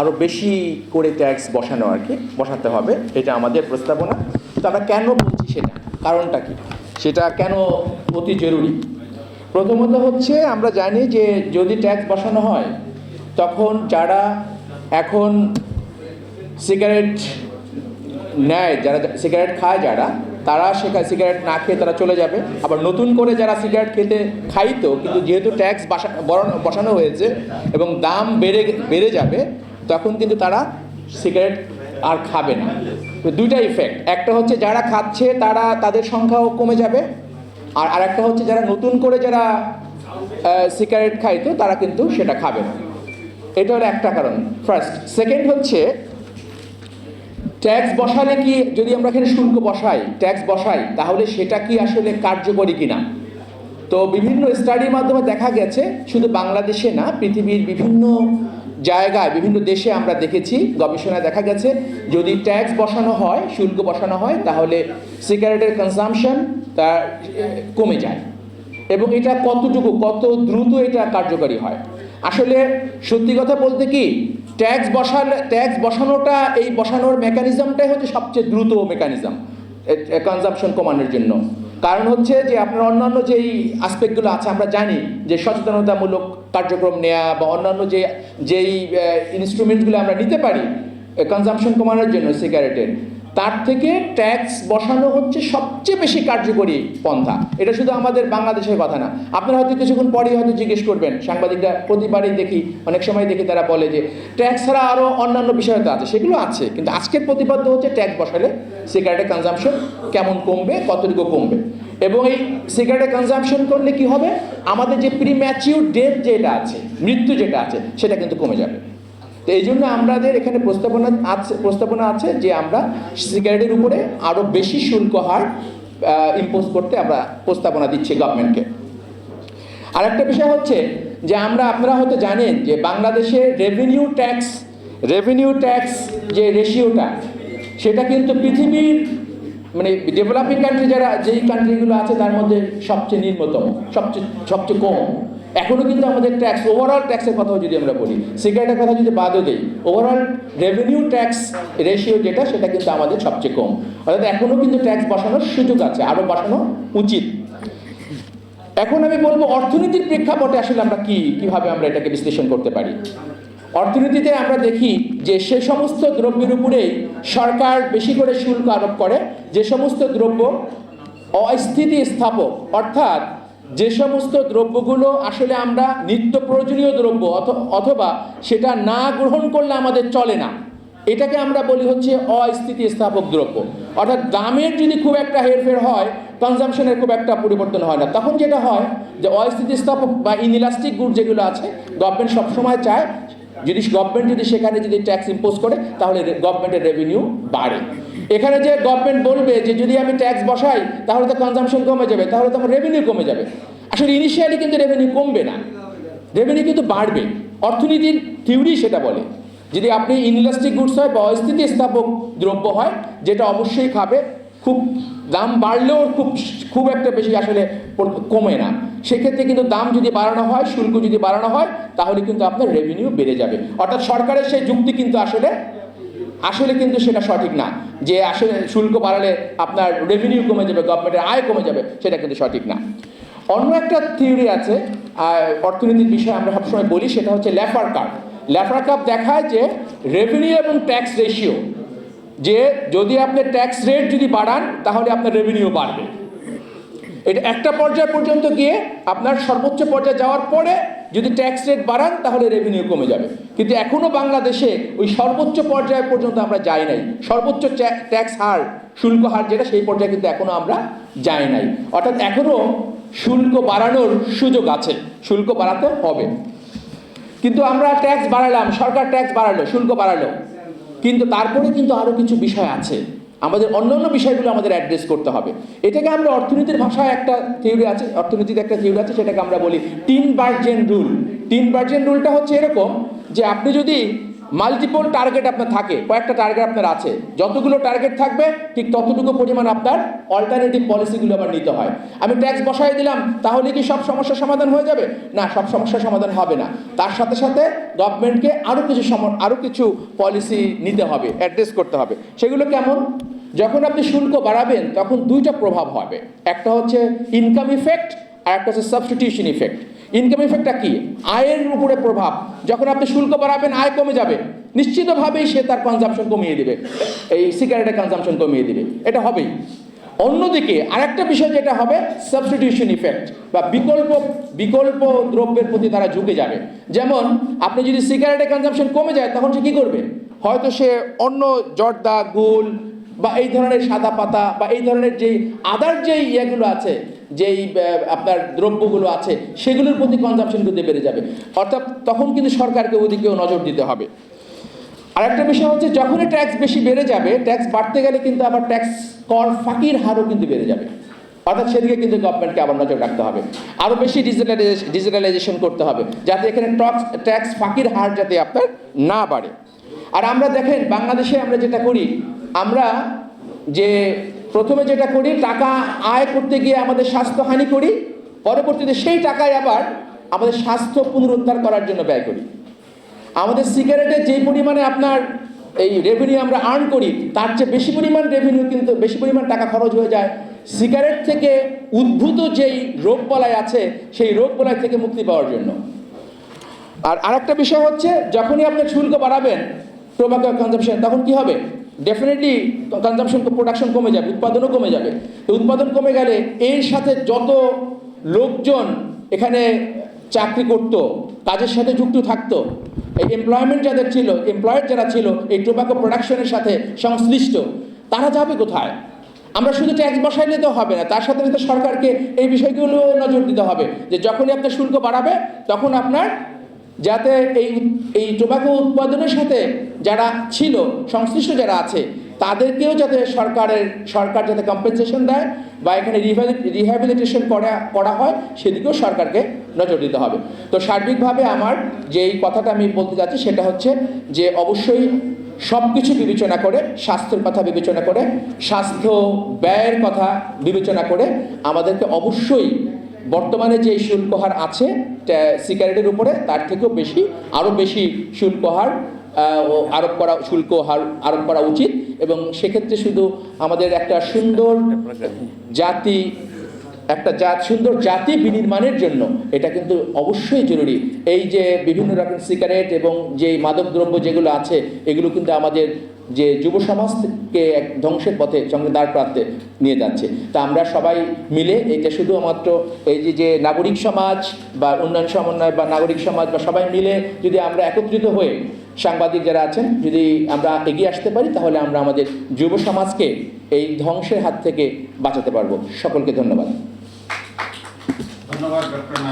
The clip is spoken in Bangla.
আরও বেশি করে ট্যাক্স বসানো আর কি, বসাতে হবে, এটা আমাদের প্রস্তাবনা। তো আমরা কেন বলছি সেটা? কারণটা কি? সেটা কেন অতি জরুরি? প্রথমত হচ্ছে, আমরা জানি যে যদি ট্যাক্স বসানো হয়, তখন যারা এখন সিগারেট নেয়, যারা সিগারেট খায় যারা, তারা সেখানে সিগারেট না খেয়ে তারা চলে যাবে। আবার নতুন করে যারা সিগারেট খেতে খাইতো, কিন্তু যেহেতু ট্যাক্স বসানো হয়েছে এবং দাম বেড়ে বেড়ে যাবে তখন কিন্তু তারা সিগারেট আর খাবে না। দুইটা ইফেক্ট একটা হচ্ছে যারা খাচ্ছে তারা, তাদের সংখ্যাও কমে যাবে। আর আরেকটা হচ্ছে যারা নতুন করে যারা সিগারেট খাইতো তারা কিন্তু সেটা খাবে না। এটা হলো একটা কারণ। ফার্স্ট সেকেন্ড হচ্ছে ট্যাক্স বসালে কি, যদি আমরা এখানে শুল্ক বসাই ট্যাক্স বসাই, তাহলে সেটা কি আসলে কার্যকরী কিনা? তো বিভিন্ন স্টাডির মাধ্যমে দেখা গেছে, শুধু বাংলাদেশে না, পৃথিবীর বিভিন্ন জায়গায় বিভিন্ন দেশে আমরা দেখেছি, গবেষণায় দেখা গেছে, যদি ট্যাক্স বসানো হয়, শুল্ক বসানো হয়, তাহলে সিগারেটের কনজামশন তার কমে যায়। এবং এটা কতটুকু, কত দ্রুত এটা কার্যকরী হয়? আসলে সত্যি কথা বলতে কি, ট্যাক্স বসালে, ট্যাক্স বসানোটা, এই বসানোর মেকানিজমটাই হচ্ছে সবচেয়ে দ্রুত মেকানিজম কনজামশন কমানোর জন্য। কারণ হচ্ছে যে আপনার অন্যান্য যেই আসপেক্টগুলো আছে, আমরা জানি যে সচেতনতামূলক কার্যক্রম নেওয়া বা অন্যান্য যে, যেই ইনস্ট্রুমেন্টগুলো আমরা নিতে পারি কনজামশন কমানোর জন্য সিগারেটের তার থেকে ট্যাক্স বসানো হচ্ছে সবচেয়ে বেশি কার্যকরী পন্থা। এটা শুধু আমাদের বাংলাদেশের কথা না। আপনারা হয়তো কিছুক্ষণ পরেই হয়তো জিজ্ঞেস করবেন, সাংবাদিকরা প্রতিবারই দেখি, অনেক সময় দেখি তারা বলে যে ট্যাক্স ছাড়া আরও অন্যান্য বিষয় তো আছে, সেগুলো আছে। কিন্তু আজকের প্রতিপাদ্য হচ্ছে ট্যাক্স বসালে সিগারেটের কনজামশন কেমন কমবে, কতটুকু কমবে। এবং এই সিগারেটের কনজামশন করলে কি হবে? আমাদের যে প্রিম্যাচিউর ডেথ যেটা আছে, মৃত্যু যেটা আছে, সেটা কিন্তু কমে যাবে। তো এই জন্য আমাদের এখানে প্রস্তাবনা আছে প্রস্তাবনা আছে যে আমরা সিগারেটের উপরে আরও বেশি শুল্ক হার ইম্পোজ করতে আমরা প্রস্তাবনা দিচ্ছি গভর্নমেন্টকে আর একটা বিষয় হচ্ছে যে আমরা আপনারা হয়তো জানেন যে বাংলাদেশে রেভিনিউ ট্যাক্স রেভিনিউ ট্যাক্স যে রেশিওটা সেটা কিন্তু পৃথিবীর মানে ডেভেলপিং কান্ট্রি যারা, যেই কান্ট্রিগুলো আছে তার মধ্যে সবচেয়ে নিম্নতম, সবচেয়ে সবচেয়ে কম। এখনও কিন্তু আমাদের ট্যাক্স ওভারঅল ট্যাক্সের কথাও যদি আমরা বলি সিগারেটের কথা যদি বাদও দিই ওভারঅল রেভিনিউ ট্যাক্স রেশিও যেটা, সেটা কিন্তু আমাদের সবচেয়ে কম। অর্থাৎ এখনও কিন্তু ট্যাক্স বসানোর সুযোগ আছে আরও বসানো উচিত। এখন আমি বলব, অর্থনীতির প্রেক্ষাপটে আসলে আমরা কি, কীভাবে আমরা এটাকে বিশ্লেষণ করতে পারি? অর্থনীতিতে আমরা দেখি যে সে সমস্ত দ্রব্যের উপরেই সরকার বেশি করে শুল্ক আরোপ করে, যে সমস্ত দ্রব্য অস্থিতি স্থাপক অর্থাৎ যে সমস্ত দ্রব্যগুলো আসলে আমরা নিত্য প্রয়োজনীয় দ্রব্য অথ- অথবা সেটা না গ্রহণ করলে আমাদের চলে না। এটাকে আমরা বলি হচ্ছে অস্থিতি স্থাপক দ্রব্য। অর্থাৎ দামের যদি খুব একটা হেরফের হয় কনজামশনের খুব একটা পরিবর্তন হয় না। তখন যেটা হয় যে অস্থিতি স্থাপক বা ইনইলাস্টিক গুড যেগুলো আছে গভর্নমেন্ট সবসময় চায় যদি গভর্নমেন্ট যদি সেখানে যদি ট্যাক্স ইম্পোজ করে, তাহলে গভর্নমেন্টের রেভিনিউ বাড়ে। এখানে যে গভর্নমেন্ট বলবে যে যদি আমি ট্যাক্স বসাই, তাহলে তো কনজামশন কমে যাবে, তাহলে তো আমার রেভিনিউ কমে যাবে। আসলে ইনিশিয়ালি কিন্তু রেভিনিউ কমবে না। রেভিনিউ কিন্তু বাড়বে। অর্থনীতির থিওরি সেটা বলে। যদি আপনি ইনলাস্টিক গুডস হয় বা অস্থিতি স্থাপক দ্রব্য হয়, যেটা অবশ্যই খাবে খুব দাম বাড়লেও খুব খুব একটা বেশি আসলে কমে না। সেক্ষেত্রে কিন্তু দাম যদি বাড়ানো হয়, শুল্ক যদি বাড়ানো হয়, তাহলে কিন্তু আপনার রেভিনিউ বেড়ে যাবে। অর্থাৎ সরকারের সেই যুক্তি কিন্তু আসলে আসলে কিন্তু সেটা সঠিক না। যে আসলে শুল্ক বাড়ালে আপনার রেভিনিউ কমে যাবে গভর্নমেন্টের আয় কমে যাবে, সেটা কিন্তু সঠিক না। অন্য একটা থিওরি আছে অর্থনীতির বিষয়ে আমরা সবসময় বলি, সেটা হচ্ছে ল্যাফার কার্ভ। ল্যাফার কাপ দেখায় যে রেভিনিউ এবং ট্যাক্স রেশিও যে যদি আপনি ট্যাক্স রেট যদি বাড়ান, তাহলে আপনার রেভিনিউ বাড়বে। এটা একটা পর্যায় পর্যন্ত গিয়ে আপনার সর্বোচ্চ পর্যায়ে যাওয়ার পরে যদি ট্যাক্স রেট বাড়ান, তাহলে রেভিনিউ কমে যাবে। কিন্তু এখনও বাংলাদেশে ওই সর্বোচ্চ পর্যায় পর্যন্ত আমরা যাই নাই। সর্বোচ্চ ট্যাক্স হার, শুল্ক হার যেটা, সেই পর্যায়ে কিন্তু এখনও আমরা যাই নাই। অর্থাৎ এখনও শুল্ক বাড়ানোর সুযোগ আছে। শুল্ক বাড়াতে হবে। কিন্তু আমরা ট্যাক্স বাড়ালাম, সরকার ট্যাক্স বাড়ালো, শুল্ক বাড়ালো। কিন্তু তারপরে কিন্তু আরও কিছু বিষয় আছে। আমাদের অন্য অন্য বিষয়গুলো আমাদের অ্যাড্রেস করতে হবে। এটাকে আমরা অর্থনীতির ভাষায় একটা থিওরি আছে, অর্থনীতিতে একটা থিওরি আছে, সেটাকে আমরা বলি Tinbergen rule Tinbergen রুলটা হচ্ছে এরকম যে আপনি যদি মাল্টিপল টার্গেট আপনার থাকে, কয়েকটা টার্গেট আপনার আছে। যতগুলো টার্গেট থাকবে, ঠিক ততটুকু পরিমাণ আপনার অল্টারনেটিভ পলিসিগুলো আবার নিতে হয়। আমি ট্যাক্স বসাই দিলাম, তাহলে কি সব সমস্যার সমাধান হয়ে যাবে? না, সব সমস্যার সমাধান হবে না। তার সাথে সাথে গভর্নমেন্টকে আরও কিছু আরও কিছু পলিসি নিতে হবে অ্যাড্রেস করতে হবে। সেগুলো কেমন? যখন আপনি শুল্ক বাড়াবেন, তখন দুইটা প্রভাব হবে। একটা হচ্ছে ইনকাম ইফেক্ট আর একটা হচ্ছে সাবস্টিটিউশন ইফেক্ট ইনকাম ইফেক্টটা কি? আয়ের উপরে প্রভাব। যখন আপনি শুল্ক বাড়াবেন, আয় কমে যাবে। নিশ্চিতভাবেই সে তার কনজাম্পশন কমিয়ে দিবে। এই সিগারেটের কনজাম্পশন কমিয়ে দিবে। এটা হবেই। অন্যদিকে, আরেকটা বিষয় যেটা হবে সাবস্টিটিউশন ইফেক্ট বা বিকল্প বিকল্প দ্রব্যের প্রতি তারা ঝুঁকে যাবে। যেমন, আপনি যদি সিগারেটের কনজাম্পশন কমে যায়, তখন সে কী করবে? হয়তো সে অন্য জর্দা, গুল বা এই ধরনের সাদা পাতা বা এই ধরনের যেই আদার যেই ইয়েগুলো আছে যেই আপনার দ্রব্যগুলো আছে, সেগুলোর প্রতি কনজাম্পশন কিন্তু বেড়ে যাবে। অর্থাৎ তখন কিন্তু সরকারকে ওদিকেও নজর দিতে হবে। আর একটা বিষয় হচ্ছে, যখনই ট্যাক্স বেশি বেড়ে যাবে ট্যাক্স বাড়তে গেলে কিন্তু আবার ট্যাক্স কর ফাঁকির হারও কিন্তু বেড়ে যাবে। অর্থাৎ সেদিকে কিন্তু গভর্নমেন্টকে আবার নজর রাখতে হবে। আরও বেশি ডিজিটালাইজেশন ডিজিটালাইজেশন করতে হবে, যাতে এখানে ট্যাক্স ট্যাক্স ফাঁকির হার যাতে আপনার না বাড়ে। আর আমরা দেখেন, বাংলাদেশে আমরা যেটা করি, আমরা যে প্রথমে যেটা করি, টাকা আয় করতে গিয়ে আমাদের স্বাস্থ্যহানি করি, পরবর্তীতে সেই টাকায় আবার আমাদের স্বাস্থ্য পুনরুদ্ধার করার জন্য ব্যয় করি। আমাদের সিগারেটে যেই পরিমাণে আপনার এই রেভিনিউ আমরা আর্ন করি, তার চেয়ে বেশি পরিমাণ রেভিনিউ কিন্তু বেশি পরিমাণ টাকা খরচ হয়ে যায়। সিগারেট থেকে উদ্ভূত যেই রোগ বলায় আছে, সেই রোগ বলায় থেকে মুক্তি পাওয়ার জন্য। আর আরেকটা বিষয় হচ্ছে, যখনই আপনি শুল্ক বাড়াবেন টোবাকো কনজামশন তখন কি হবে? ডেফিনেটলি কনজামশন প্রোডাকশন কমে যাবে, উৎপাদনও কমে যাবে। উৎপাদন কমে গেলে এর সাথে যত লোকজন এখানে চাকরি করত, কাজের সাথে যুক্ত থাকতো, এই এমপ্লয়মেন্ট যাদের ছিল এমপ্লয়েড যারা ছিল, এই টোবাকো প্রোডাকশনের সাথে সংশ্লিষ্ট, তারা যাবে কোথায়? আমরা শুধু ট্যাক্স বসাইলে নিতে হবে না, তার সাথে সাথে সরকারকে এই বিষয়গুলো নজর দিতে হবে, যে যখনই আপনার শুল্ক বাড়াবে, তখন আপনার যাতে এই এই টোবাকো উৎপাদনের সাথে যারা ছিল, সংশ্লিষ্ট যারা আছে, তাদেরকেও যাতে সরকারের, সরকার যাতে কম্পেনসেশন দেয় বা এখানে রিহ্যাবিলিটেশন করা করা হয়, সেদিকেও সরকারকে নজর দিতে হবে। তো সার্বিকভাবে আমার যেই কথাটা আমি বলতে চাচ্ছি সেটা হচ্ছে যে অবশ্যই সব কিছু বিবেচনা করে, স্বাস্থ্যের কথা বিবেচনা করে, স্বাস্থ্য ব্যয়ের কথা বিবেচনা করে, আমাদেরকে অবশ্যই বর্তমানে যে শুল্ক হার আছে সিগারেটের উপরে, তার থেকেও বেশি আরও বেশি শুল্ক হার আরোপ করা শুল্ক আরোপ করা উচিত এবং সেক্ষেত্রে শুধু আমাদের একটা সুন্দর জাতি, একটা জাত, সুন্দর জাতি বিনির্মাণের জন্য এটা কিন্তু অবশ্যই জরুরি। এই যে বিভিন্ন রকম সিগারেট এবং যে মাদকদ্রব্য যেগুলো আছে, এগুলো কিন্তু আমাদের যে যুব সমাজকে এক ধ্বংসের পথে সঙ্গে দাঁড় প্রান্তে নিয়ে যাচ্ছে। তা আমরা সবাই মিলে এটা শুধুমাত্র এই যে যে নাগরিক সমাজ বা উন্নয়ন সমন্বয় বা নাগরিক সমাজ বা সবাই মিলে যদি আমরা একত্রিত হয়ে সাংবাদিক যারা আছেন, যদি আমরা এগিয়ে আসতে পারি, তাহলে আমরা আমাদের যুব সমাজকে এই ধ্বংসের হাত থেকে বাঁচাতে পারব। সকলকে ধন্যবাদ। ধন্যবাদ, ডক্টর